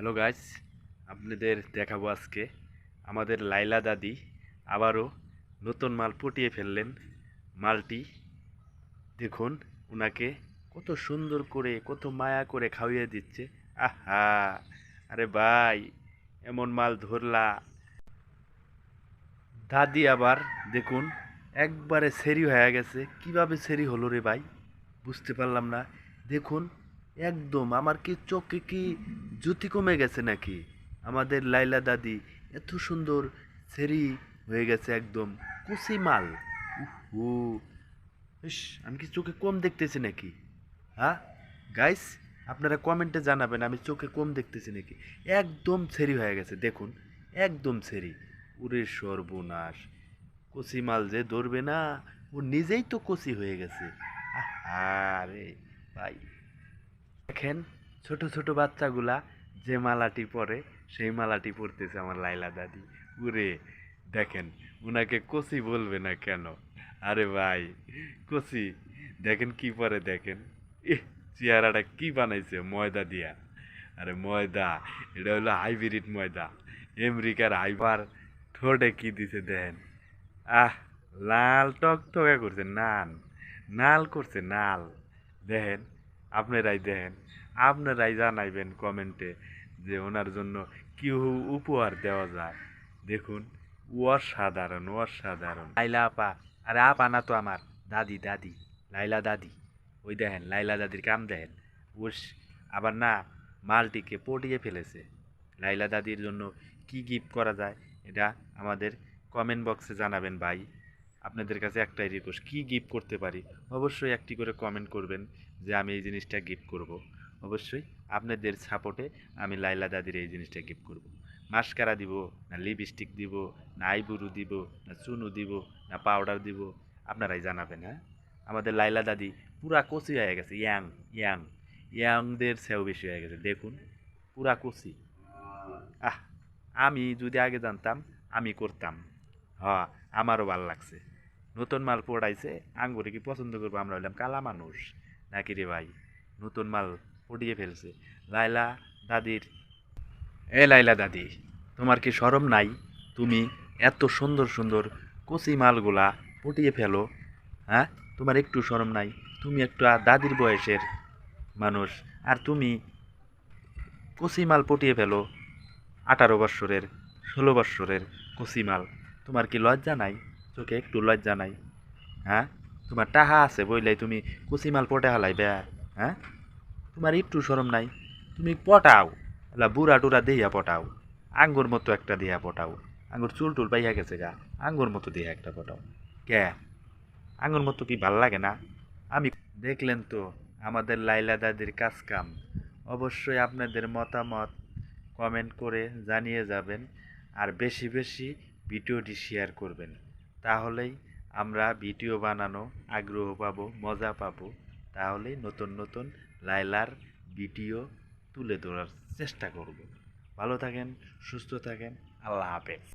Hello guys আপনাদের দেখাবো আজকে আমাদের লাইলা দাদি আবারও নতুন মাল পটিয়ে ফেললেন। মালটি দেখুন ওনাকে কত সুন্দর করে, কত মায়া করে খাওয়িয়ে দিচ্ছে। আহা! আরে ভাই, এমন মাল ধরলা। দাদি আবার দেখুন, একবারে সেরি হয়ে গেছে। কীভাবে সেরি হলো রে ভাই? বুঝতে পারলাম না। দেখুন একদম, আমার কি চোখে কি জ্যোতি কমে গেছে নাকি? আমাদের লাইলা দাদি এত সুন্দর সেরি হয়ে গেছে একদম, কুচি মাল। ও আমি কি চোখে কম দেখতেছি নাকি? হ্যাঁ? গাইস আপনারা কমেন্টে জানাবেন, আমি চোখে কম দেখতেছি নাকি? একদম সেরি হয়ে গেছে, দেখুন, একদম সেরি। উরে সর্বনাশ, কচি মাল যে ধরবে না, ও নিজেই তো কচি হয়ে গেছে। আরে ভাই। দেখেন, ছোট ছোট বাচ্চাগুলা যে মালাটি পরে, সেই মালাটি পরতেছে আমার লাইলা দাদি। উরে, দেখেন, উনাকে কচি বলবে না কেন? আরে ভাই, কচি, দেখেন কি পরে দেখেন। এহ চেহারাটা কি বানাইছে ময়দা দিয়া। আরে ময়দা, এটা হলো হাইব্রিড ময়দা। আমেরিকার হাইবার ঠোঁটে কি দিছে দেখেন। আহ, লাল টকটকা করছে নান নাল করছে, নাল। দেখেন আপনারাই দেখেন। আপনারাই জানাইবেন কমেন্টে যে ওনার জন্য কি উ- উপহার দেওয়া যায়। দেখুন, অসাধারণ অসাধারণ। লাইলা আপা, আরে আপা না তো আমার, দাদি দাদি, লাইলা দাদি। ওই দেখেন, লাইলা দাদির কাম দেখেন। ওস আবার না, মালটিকে পটিয়ে ফেলেছে। লাইলা দাদির জন্য কি গিফট করা যায়, এটা আমাদের কমেন্ট বক্সে জানাবেন ভাই। আপনাদের কাছে একটাই রিকোয়েস্ট কি গিফট করতে পারি? অবশ্যই একটি করে কমেন্ট করবেন যে আমি এই জিনিসটা গিফট করব। অবশ্যই আপনাদের সাপোর্টে আমি লাইলা দাদির এই জিনিসটা গিফট করব। মাস্কারা দিব, না লিপস্টিক দিব, না আইবুরু দিব, না চুনু দিব, না পাউডার দিব, আপনারাই জানাবেন হ্যাঁ? আমাদের লাইলা দাদি পুরা কচি হয়ে গেছে ইয়াং ইয়াং ইয়াংদের সেও বেশি হয়ে গেছে, দেখুন, পুরা কচি। আহ, আমি যদি আগে জানতাম, আমি করতাম। হ্যাঁ আমারও ভালো লাগছে। নতুন মাল পড়াইছে, আঙ্গুরে কি পছন্দ করব? আমরা হইলাম কালা মানুষ। নাকি রে ভাই? নতুন মাল পটিয়ে ফেলছে। লাইলা দাদির এ লাইলা দাদি, তোমার কি সরম নাই? তুমি এত সুন্দর সুন্দর কচি মালগুলা পটিয়ে ফেলো। হ্যাঁ? তোমার একটু সরম নাই। তুমি একটু দাদির বয়সের মানুষ। আর তুমি কচি মাল পটিয়ে ফেলো। আঠারো বৎসরের, ষোলো বৎসরের কচি মাল। তোমার কি লজ্জা নাই? চোখে একটু লজ্জা নাই হ্যাঁ? তোমার টাহা আছে বইলাই তুমি কচি মাল পটে হালাই বে হ্যাঁ? তোমার একটু সরম নাই, তুমি পটাও এলা বুড়া টুরা দেইয়া পটাও, আঙ্গুর মতো একটা দিয়া পটাও। আঙ্গুর চুল টুল পাইয়া গেছে গা, আঙ্গুর মতো দিয়া একটা পটাও। কে? আঙ্গুর মতো কি ভালো লাগে না? আমি দেখলেন তো আমাদের লাইলা দাদির কাজ কাম। অবশ্যই আপনাদের মতামত কমেন্ট করে জানিয়ে যাবেন আর বেশি বেশি ভিডিওটি শেয়ার করবেন। তাহলেই আমরা ভিডিও বানানো, আগ্রহ পাবো, মজা পাবো। তাহলেই নতুন নতুন লাইলার ভিডিও তুলে ধরার চেষ্টা করব। ভালো থাকেন, সুস্থ থাকেন, আল্লাহ হাফেজ।